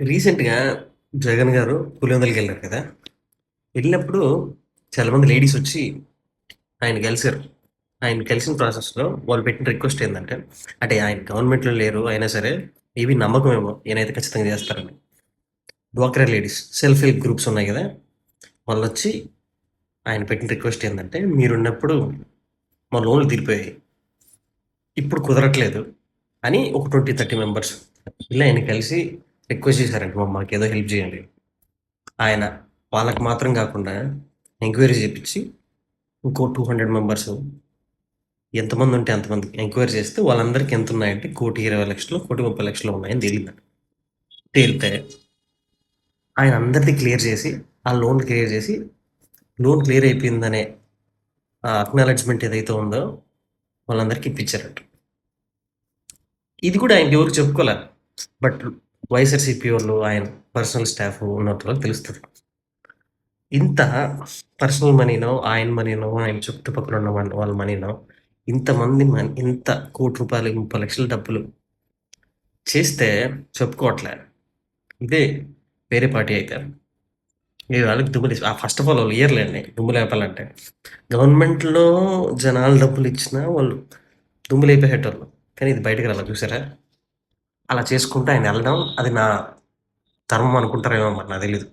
రీసెంట్‌గా జగన్ గారు పులివెందులకి వెళ్ళారు కదా! వెళ్ళినప్పుడు చాలామంది లేడీస్ వచ్చి ఆయన కలిసారు. ఆయన కలిసిన ప్రాసెస్‌లో వాళ్ళు పెట్టిన రిక్వెస్ట్ ఏంటంటే అంటే ఆయన గవర్నమెంట్‌లో లేరు అయినా సరే, మేబీ నమ్మకమేమో ఈయనైతే ఖచ్చితంగా చేస్తారని. డ్వాక్రా లేడీస్ సెల్ఫ్ హెల్ప్ గ్రూప్స్ ఉన్నాయి కదా! వాళ్ళొచ్చి ఆయన పెట్టిన రిక్వెస్ట్ ఏంటంటే మీరున్నప్పుడు మా లోన్‌లు తీరిపోయాయి. ఇప్పుడు కుదరట్లేదు అని ఒక 20, 30 మెంబర్స్ ఇలా ఆయన కలిసి రిక్వెస్ట్ చేశారంట "మా ఏదో హెల్ప్ చేయండి." ఆయన వాళ్ళకి మాత్రం కాకుండా ఎంక్వైరీ చేయించి ఇంకో 200 మెంబర్స్ ఎంతమంది ఉంటే ఎంతమంది ఎంక్వైరీ చేస్తే వాళ్ళందరికీ ఎంత ఉన్నాయంటే కోటి ఇరవై లక్షలు కోటి ముప్పై లక్షలు ఉన్నాయని తేలిందంట. తేలితే ఆయన అందరిది క్లియర్ చేసి, ఆ లోన్ క్లియర్ చేసి, లోన్ క్లియర్ అయిపోయిందనే ఆ అక్నాలెడ్జ్‌మెంట్ ఏదైతే ఉందో వాళ్ళందరికీ ఇప్పించారట ఇది కూడా ఆయన ఎవరు చెప్పుకోలేదు బట్ వైఎస్ఆర్‌సీపీ వోళ్ళు, ఆయన పర్సనల్ స్టాఫ్ ఉన్నట్లు తెలుస్తుంది ఇంత పర్సనల్ మనీనో, ఆయన మనీనో, ఆయన చుట్టుపక్కల ఉన్న వాళ్ళ మనీనో ఇంతమంది మనీ ఇంత కోటి రూపాయలు ముప్పై లక్షల డబ్బులు చేస్తే చెప్పుకోవట్లే. ఇదే వేరే పార్టీ అయితే ఈ వాళ్ళకి దుమ్ములు ఫస్ట్ ఆఫ్ ఆల్ వాళ్ళు ఇయర్లేండి దుమ్ము లేపాలంటే. గవర్నమెంట్‌లో జనాలు డబ్బులు ఇచ్చినా వాళ్ళు దుమ్ము లేపేటోళ్ళు కానీ ఇది బయటకు రాలా చూసారా? అలా చేసుకుంటూ ఆయన వెళ్ళడం అది నా ధర్మం అనుకుంటారేమో మరి నాకు తెలియదు